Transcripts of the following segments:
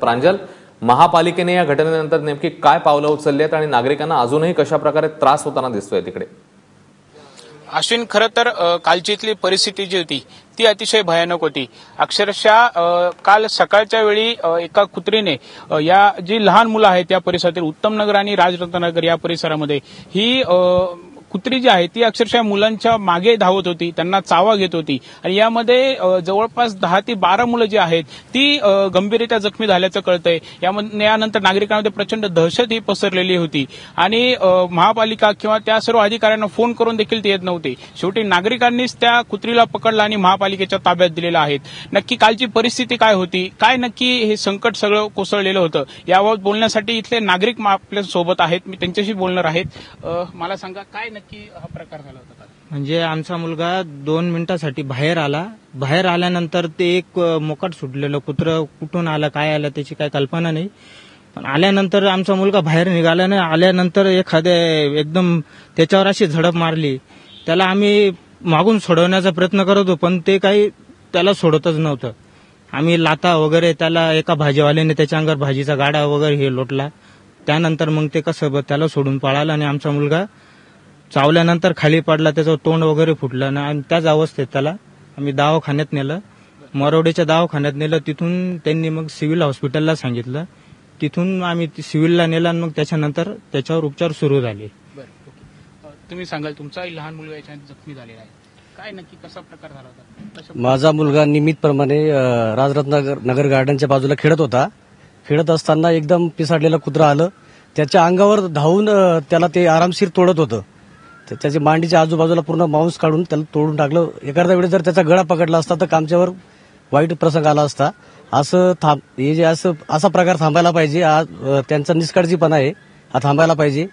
प्रांजल महापालिकेने या घटनेनंतर नेमकी काय पावलं उचलली आहेत आणि नागरिकांना अजूनही कशा प्रकारे त्रास होताना दिसतोय तिकडे? अश्विन खरं तर कालची इथली परिस्थिती जी होती ती अतिशय भयानक होती. अक्षरशः काल सकाळच्या वेळी एका कुत्रीने या जी लहान मुलं आहेत त्या परिसरातील उत्तम नगर आणि राजरत्नगर या परिसरामध्ये ही अ, कुत्री जी आहे ती अक्षरशः मुलांच्या मागे धावत होती त्यांना चावा घेत होती. आणि यामध्ये जवळपास दहा ते बारा मुलं जी आहेत ती गंभीररित्या जखमी झाल्याचं कळतंय. यामध्ये यानंतर नागरिकांमध्ये प्रचंड दहशत ही पसरलेली होती. आणि महापालिका किंवा त्या सर्व अधिकाऱ्यांना फोन करून देखील ते येत नव्हते. शेवटी नागरिकांनीच त्या कुत्रीला पकडलं आणि महापालिकेच्या ताब्यात दिलेलं आहेत. नक्की कालची परिस्थिती काय होती? काय नक्की हे संकट सगळं कोसळलेलं होतं? याबाबत बोलण्यासाठी इथले नागरिक आपल्यासोबत आहेत. मी त्यांच्याशी बोलणार आहेत. मला सांगा काय नक्की हा प्रकार झाला होता म्हणजे आमचा मुलगा दोन मिनिटासाठी बाहेर आला. बाहेर आल्यानंतर ते एक अ, मोकाट सुटलेलं कुत्रं कुठून आलं काय आलं त्याची काही कल्पना नाही. पण आल्यानंतर आमचा मुलगा बाहेर निघाला नाही आल्यानंतर एखाद्या एकदम त्याच्यावर अशी झडप मारली. त्याला आम्ही मागून सोडवण्याचा प्रयत्न करत होतो पण ते काही त्याला सोडतच नव्हतं. आम्ही लाता वगैरे त्याला एका भाजीवाल्याने त्याच्या अंगावर भाजीचा गाडा वगैरे हे लोटला. त्यानंतर मग ते कसं त्याला सोडून पळालं आणि आमचा मुलगा चावल्यानंतर खाली पडला त्याचं तोंड वगैरे फुटलं ना आणि त्याच अवस्थेत त्याला आम्ही दवाखान्यात नेलं. मरोडीच्या दवाखान्यात नेलं. तिथून त्यांनी मग सिव्हिल हॉस्पिटलला सांगितलं. तिथून आम्ही सिव्हिलला नेलं आणि मग त्याच्यानंतर त्याच्यावर उपचार सुरू झाले. तुम्ही सांगाल तुमचाही लहान मुलगा याच्यात जखमी झालेला आहे. काय नक्की कसा प्रकार झाला होता? कशा- माझा मुलगा नियमितप्रमाणे अ, राजरत्नगर नगर गार्डनच्या बाजूला खेळत होता. खेळत असताना एकदम पिसाडलेलं कुत्रा आलं. त्याच्या अंगावर धावून त्याला ते आरामशीर तोडत होतं. तर त्याच्या मांडीच्या आजूबाजूला पूर्ण मांस काढून त्याला तोडून टाकलं. एखाद्या वेळेस जर त्याचा गळा पकडला असता तर आमच्यावर वाईट प्रसंग आला असता. असं थांब हे जे असं असा प्रकार थांबायला पाहिजे. आज त्यांचा निष्काळजीपणा आहे हा थांबायला पाहिजे.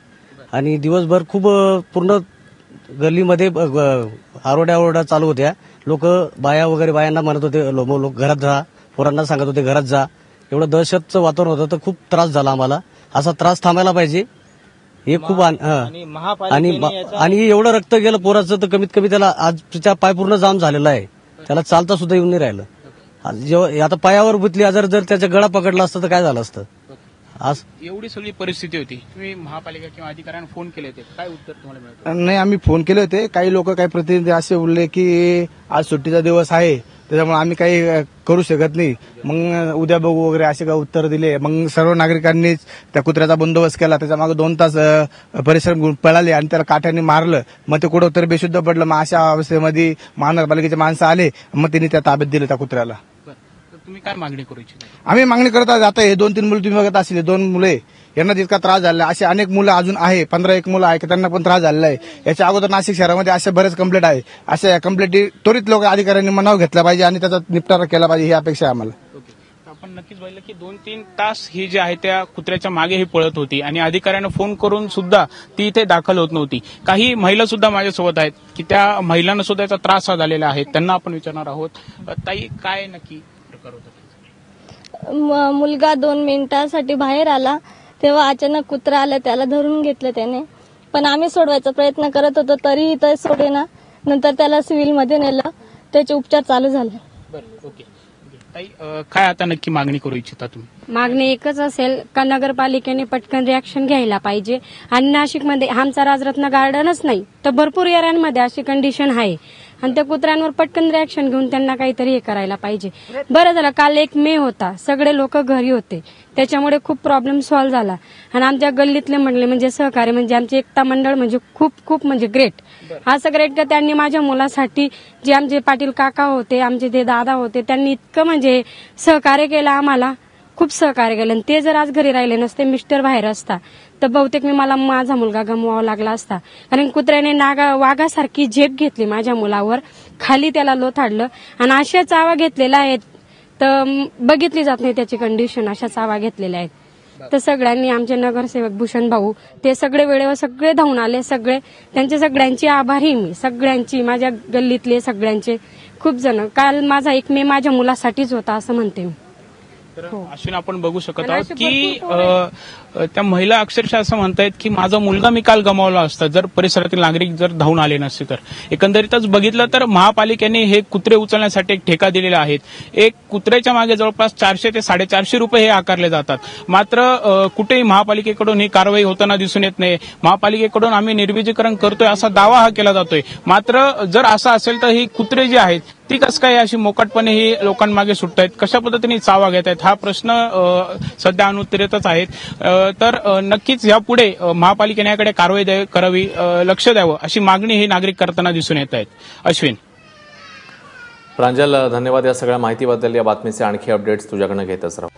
आणि दिवसभर खूप पूर्ण गल्लीमध्ये ब- आरोड्या ओरड्या चालू होत्या. लोक बाया वगैरे बायांना म्हणत होते लो- लोक घरात जा. पोरांना सांगत होते घरात जा. एवढं दहशतचं वातावरण होतं तर खूप त्रास झाला आम्हाला. असा त्रास थांबायला पाहिजे. हे खूप आन- हं. आणि आणि महापालिकेने मा- याचा- आणि एवढं रक्त गेलं पोराचं तर कमीत कमी त्याला आज त्याचा पाय पूर्ण जाम झालेला आहे. त्याला चालता सुद्धा येऊन नाही राहिलं. आज जेव्हा आता पायावर गुतली आजार जर त्याचा गळा पकडला असता तर काय झालं असतं? आज एवढी सगळी परिस्थिती होती. तुम्ही महापालिका किंवा अधिकाऱ्यांना फोन केले होते. काय उत्तर तुम्हाला मिळतं? नाही आम्ही फोन केले होते. काही लोक काही प्रतिनिधी असे बोलले की आज सुट्टीचा दिवस आहे. त्याच्यामुळे आम्ही काही करू शकत नाही. मग उद्या बघू वगैरे असे काही उत्तर दिले. मग सर्व नागरिकांनीच त्या कुत्र्याचा बंदोबस्त केला. त्याच्यामागे दोन तास परिश्रम पळाले आणि त्याला काठ्याने मारलं. मग ते कुठं तरी बेशुद्ध पडलं. मग अशा अवस्थेमध्ये महानगरपालिकेचे माणसं आले. मग त्यांनी त्या ताब्यात दिलं त्या कुत्र्याला. तुम्ही काय मागणी करू इच्छिता? आम्ही मागणी करत आहोत आता हे दोन तीन मुलं तुम्ही बघत असले दोन मुले. यांना जितका त्रास झाला असे अनेक मुलं अजून आहे. पंधरा एक मुलं आहे की त्यांना पण त्रास झालेला आहे. याच्या अगोदर नाशिक शहरामध्ये असे बरेच कंप्लेंट आहे. अशा कंप्लेंटी त्वरित लोक अधिकाऱ्यांनी मनाव घेतला पाहिजे आणि त्याचा निपटारा केला पाहिजे ही अपेक्षा आहे आम्हाला. आपण नक्कीच पाहिलं की दोन तीन तास ही जी आहे त्या कुत्र्याच्या मागे ही पळत होती आणि अधिकाऱ्यांना फोन करून सुद्धा ती इथे दाखल होत नव्हती. काही महिला सुद्धा माझ्यासोबत आहेत की त्या महिलांना सुद्धा याचा त्रास हा झालेला आहे. त्यांना आपण विचारणार आहोत. ताई काय नक्की प्रकार होता? म- मुलगा दोन मिनिटासाठी बाहेर आला. तेव्हा अचानक कुत्रा आलं त्याला धरून घेतलं त्याने. पण आम्ही सोडवायचा प्रयत्न करत होतो तरीही तो सोडेना. नंतर त्याला सिव्हिलमध्ये नेलं. त्याचे उपचार चालू झाले. बरं ओके. ओके. ताई अ, काय आता नक्की मागणी करू इच्छिता तुम्ही? मागणी एकच असेल का नगरपालिकेने पटकन रिॲक्शन घ्यायला पाहिजे. आणि नाशिकमध्ये आमचा राजरत्न गार्डनच नाही तर भरपूर एरियांमध्ये अशी कंडिशन आहे. आणि त्या कुत्र्यांवर पटकन रिॲक्शन घेऊन त्यांना काहीतरी हे करायला पाहिजे. बरं झालं काल एक मे होता. सगळे लोक घरी होते. त्याच्यामुळे खूप प्रॉब्लेम सॉल्व्ह झाला. आणि आमच्या गल्लीतले म्हणले म्हणजे सहकार्य म्हणजे आमचे एकता मंडळ म्हणजे खूप खूप म्हणजे ग्रेट असं ग्रेट का त्यांनी माझ्या मुलासाठी जे आमचे पाटील काका होते आमचे ते दादा होते त्यांनी इतकं म्हणजे सहकार्य केलं आम्हाला. खूप सहकार्य केलं. आणि ते जर आज घरी राहिले नसते मिस्टर बाहेर असता तर बहुतेक मी मला माझा मुलगा गमवावा लागला असता. कारण कुत्र्याने नागा वाघासारखी झेप घेतली माझ्या मुलावर. खाली त्याला लोथाडलं. आणि अशा चावा घेतलेल्या आहेत तर बघितली जात नाही त्याची कंडिशन अशा चावा घेतलेल्या आहेत. तर सगळ्यांनी आमचे नगरसेवक भूषण भाऊ ते सगळे वेळेवर सगळे धावून आले सगळे. त्यांच्या सगळ्यांची आभारी मी. सगळ्यांची माझ्या गल्लीतले सगळ्यांचे. खूप जण. काल माझा एक मे माझ्या मुलासाठीच होता असं म्हणते मी. तर अश्विन आपण बघू शकत आहोत की त्या महिला अक्षरशः असं म्हणतायत की माझा मुलगा मी काल गमावला असता. जर परिसरातील नागरिक जर धावून आले नसते तर. एकंदरीतच बघितलं तर महापालिकेने हे कुत्रे उचलण्यासाठी एक ठेका दिलेला आहे. एक कुत्र्याच्या मागे जवळपास चारशे ते साडेचारशे रुपये हे आकारले जातात. मात्र कुठेही महापालिकेकडून ही कारवाई होताना दिसून येत नाही. महापालिकेकडून आम्ही निर्विजीकरण करतोय असा दावा हा केला जातोय. मात्र जर असं असेल तर ही कुत्रे जी आहेत ती कसं काय अशी मोकटपणे ही लोकांमागे सुटत आहेत कशा पद्धतीने चावा घेत आहेत हा प्रश्न सध्या अनुत्तरेतच आहेत. तर नक्कीच यापुढे महापालिकेने याकडे कारवाई करावी लक्ष द्यावं अशी मागणी ही नागरिक करताना दिसून येत आहेत. अश्विन. प्रांजल धन्यवाद या सगळ्या माहितीबद्दल. या बातमीचे आणखी अपडेट्स तुझ्याकडनं घेतच राहू.